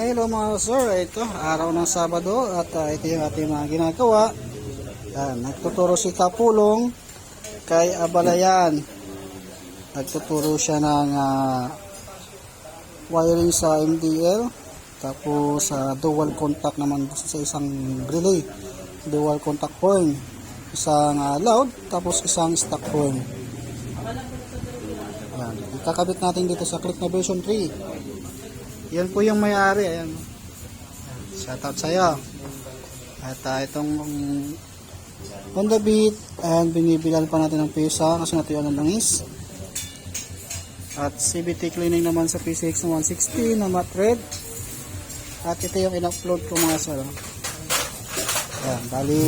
Hello mga sir, ito araw ng Sabado at ah, ito yung ating mga ginagawa. Yan, nagtuturo si Kapulong kay Abalayan. Nagtuturo siya ng ah, wiring sa MDL tapos sa dual contact naman sa isang relay. Dual contact point. Isang ah, loud tapos isang stock point. Yan, ikakabit natin dito sa Click Navigation 3. Yan po yung may-ari. Ayan. Shout out sa'yo. At uh, itong um, Honda Beat, ayan, binibilan pa natin ng pisa kasi natuyo ng langis. At CBT cleaning naman sa PCX na 160 na matte red. At ito yung in-upload ko mga sir. Ayan, bali,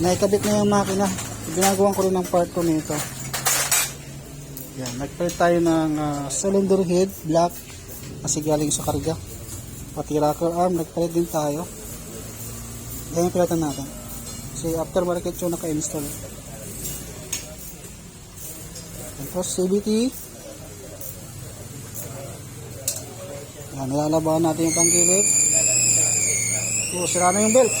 naikabit na yung makina. Ginagawa ko rin ng part 2 nito. Yan, nagpalit tayo ng ah, cylinder head, black, kasi galing sa karga. Pati rocker arm, nagpalit din tayo. Yan yung pilatan natin. Kasi aftermarket yung naka-install. Tapos CBT. Yan, nilalabahan natin yung tangkilik. Oh, sira na yung belt.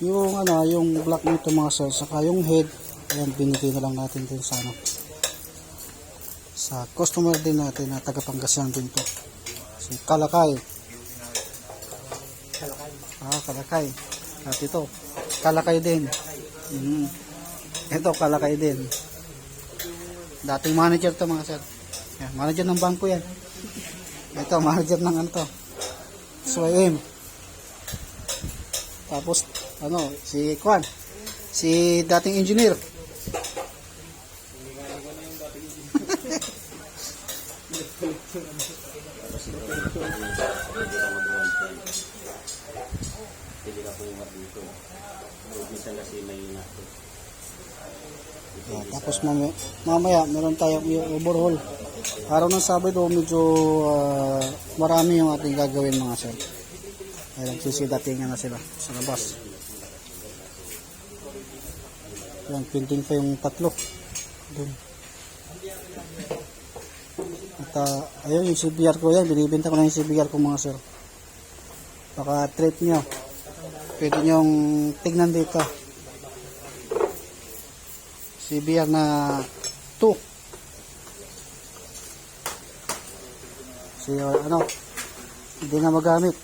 Yung ano, yung black nito mga sir, saka yung head, ayan, binigay na lang natin din sa ano. Sa customer din natin na taga Pangasinan din to. Si Kalakay. Ah, Kalakay. At ito, Kalakay din. Mm. Ito, Kalakay din. Dating manager to mga sir. Yan, manager ng bangko yan. Ito, manager ng ano to. SYM. Tapos, ano, si Kwan. Si dating engineer. Yeah, tapos mamaya, mamaya meron tayong overhaul. Araw ng Sabado medyo ah, marami yung ating gagawin mga sir. Ay nagsisidatingan na sila sa labas. Yan, printing pa yung tatlo. Doon. At ah, ayun yung CBR ko yan, binibenta ko na yung CBR ko mga sir. Baka trip nyo. Pwede nyong tignan dito. CBR na 2. Si ano, hindi na magamit.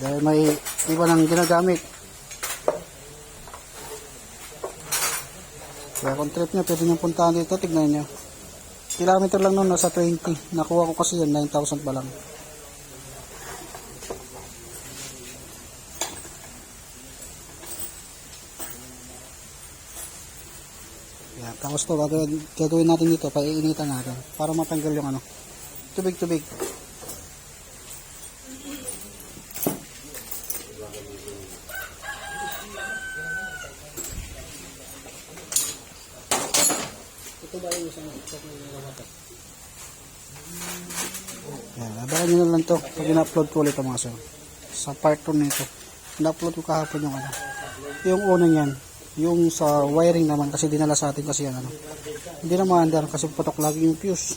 Dahil may iba nang ginagamit. Kaya kung trip nyo, pwede nyo puntahan dito, tignan nyo. Kilometer lang nun, nasa 20. Nakuha ko kasi yun, 9,000 pa lang. Yan, tapos to, gagawin natin dito, paiinitan natin, para matanggal yung ano, tubig-tubig. Ito ba yung isang stock na nilawatan? Yan, abangan nyo na lang to pag in-upload ko ulit ang mga sir. Sa part 2 nito. In-upload ko kahapon yung ano. Yung una niyan, yung sa wiring naman kasi dinala sa atin kasi yan ano. Hindi na maandar kasi putok lagi yung fuse.